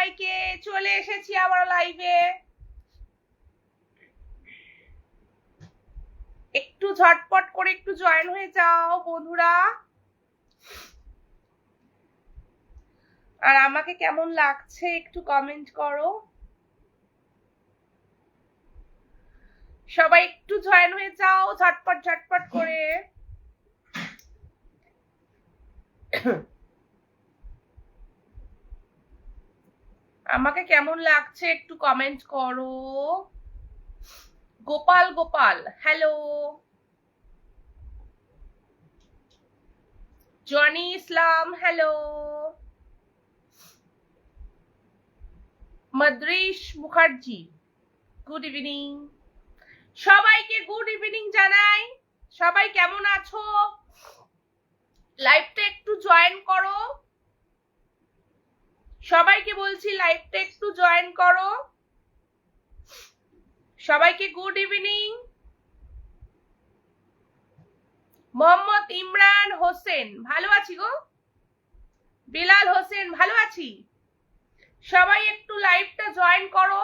সবাইকে চলে এসেছি আবার লাইভে একটু ঝটপট করে একটু জয়েন হয়ে যাও বন্ধুরা। আর আমাকে কেমন লাগছে একটু কমেন্ট করো। সবাই একটু জয়েন হয়ে যাও ঝটপট ঝটপট করে। আমাকে কেমন লাগছে একটু কমেন্ট করো। Gopal Gopal hello Johnny Islam hello মদ্রিশ মুখার্জি গুড ইভিনিং সবাইকে গুড ইভিনিং জানাই। সবাই কেমন আছো? লাইভটা একটু জয়েন করো। সবাইকে বলছি লাইভটা একটু জয়েন করো। সবাইকে গুড ইভিনিং মোহাম্মদ ইমরান হোসেন, ভালো আছি গো? বিলাল হোসেন, ভালো আছি? সবাই একটু লাইভটা জয়েন করো।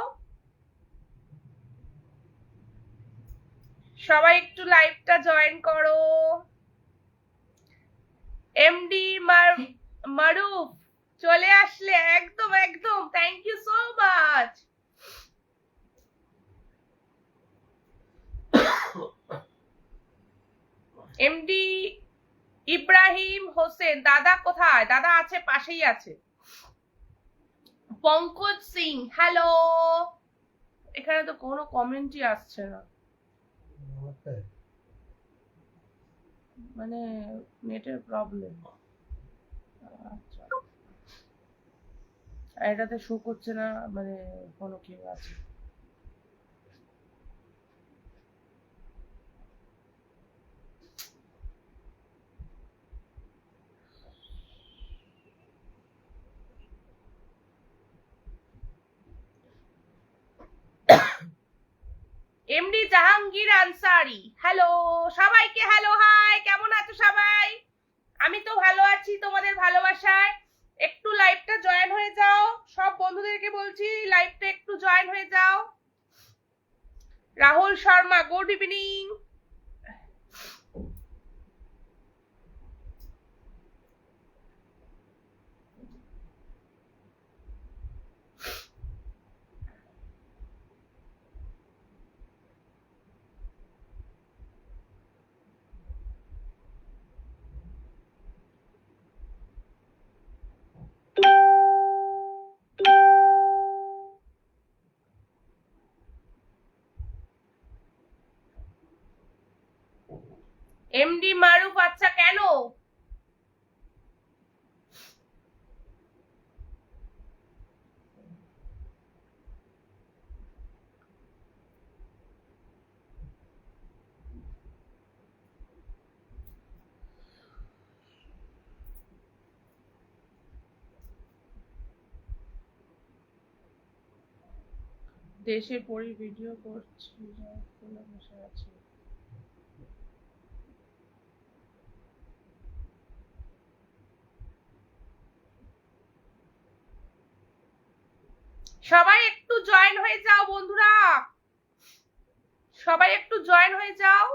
সবাই একটু লাইভটা জয়েন করো। এমডি মারুফ চলে আসলে একদম একদম। Thank you so much MD Ibrahim Hossain দাদা কোথায়? দাদা আছে পাশেই আছে। পঙ্কজ সিং হ্যালো এখানে তো কোনো কমেন্টই আসছে না। মানে নেটের প্রবলেম আর এটাতে শো করছে না মানে কোনো কেউ আছে। এমডি জাহাঙ্গীর আনসারি হ্যালো সবাইকে হ্যালো হাই কেমন আছো সবাই? আমি তো ভালো আছি তোমাদের ভালোবাসায়। একটু লাইভটা জয়েন হয়ে যাও। সব বন্ধুদেরকে বলছি লাইভটা একটু জয়েন হয়ে যাও। Rahul Sharma good evening MD Maruf আচ্ছা কেন? দেশে পড়ি ভিডিও করছি বসে আছি। সবাই একটু জয়েন হয়ে যাও বন্ধুরা। সবাই একটু জয়েন হয়ে যাও।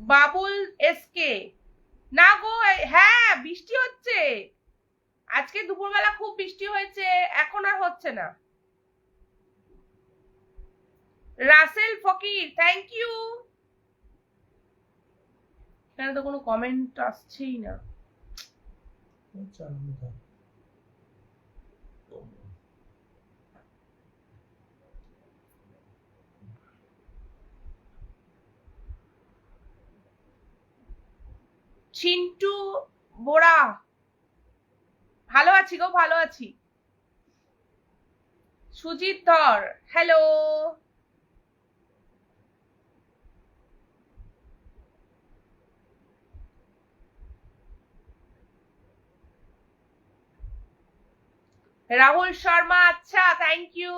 বাবুল এসকে না গো হ্যাঁ বৃষ্টি হচ্ছে। আজকে দুপুরবেলা খুব বৃষ্টি হয়েছে, এখন আর হচ্ছে না। রাসেল ফকির থ্যাংক ইউ এখানে তো কোনো কমেন্ট আসছেই না। চিন্টু বোরা। ভালো আছি গো, ভালো আছি। সুজিত ধর হ্যালো রাহুল শর্মা আচ্ছা থ্যাংক ইউ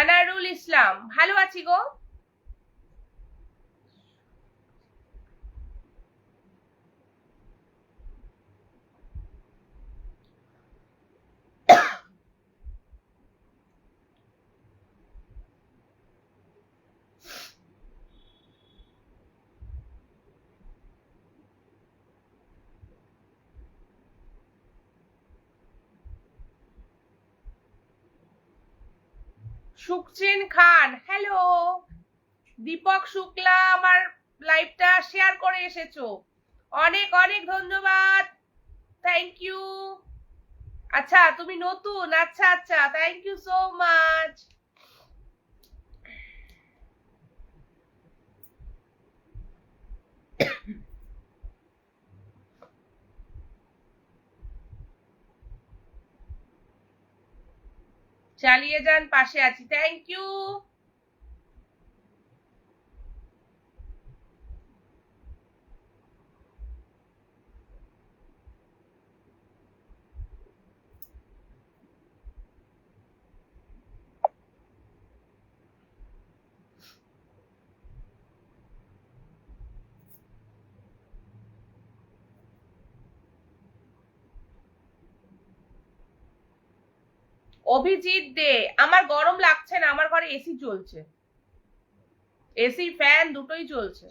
আনারুল ইসলাম ভালো আছি গো। সুকচিন খান হ্যালো দীপক শুক্লা, আমার লাইভটা শেয়ার করে এসেছ। অনেক অনেক ধন্যবাদ। থ্যাংক ইউ আচ্ছা তুমি নতুন? আচ্ছা আচ্ছা থ্যাংক ইউ সো মাচ চালিয়ে যান পাশে আছি। থ্যাংক ইউ অভিজিৎ দে, আমার গরম লাগছে না, আমার ঘরে এসি চলছে এসি, ফ্যান দুটোই চলছে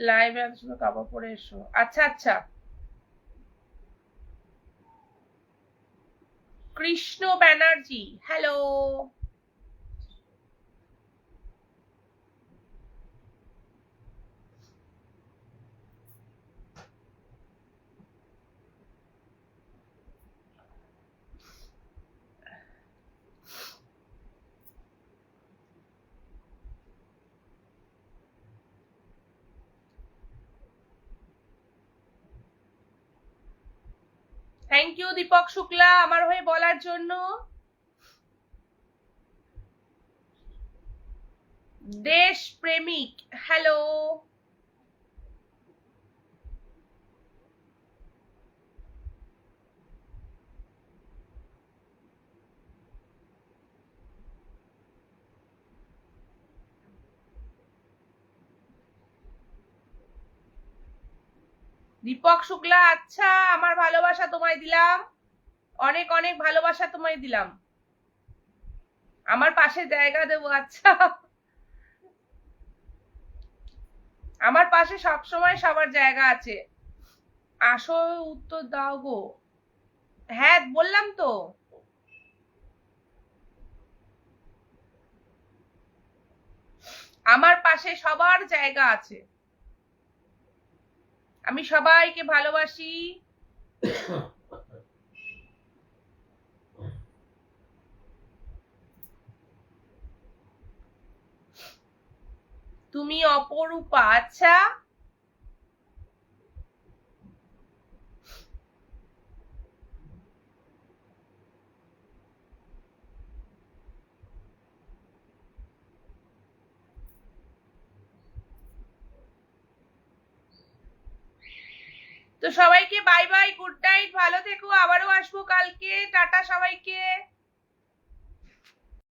লাইভে আসলে কাপড় পরে এসো। আচ্ছা আচ্ছা। Krishna Banerjee hello thank you Deepak Shukla আমার হয়ে বলার জন্য দেশ প্রেমিক হ্যালো দীপক শুক্লা আচ্ছা আমার ভালোবাসা তোমায় দিলাম। অনেক অনেক ভালোবাসা তোমায় দিলাম। আমার পাশে জায়গা দেবো আচ্ছা। আমার পাশে সব সময় সবার জায়গা আছে। আসো, উত্তর দাও গো। হ্যাঁ বললাম তো। আমার পাশে সবার জায়গা আছে। আমি সবাইকে ভালোবাসি। তুমি অপরূপা আচ্ছা। তো সবাইকে বাই বাই গুড নাইট ভালো থেকো আবারও আসব কালকে টাটা সবাইকে।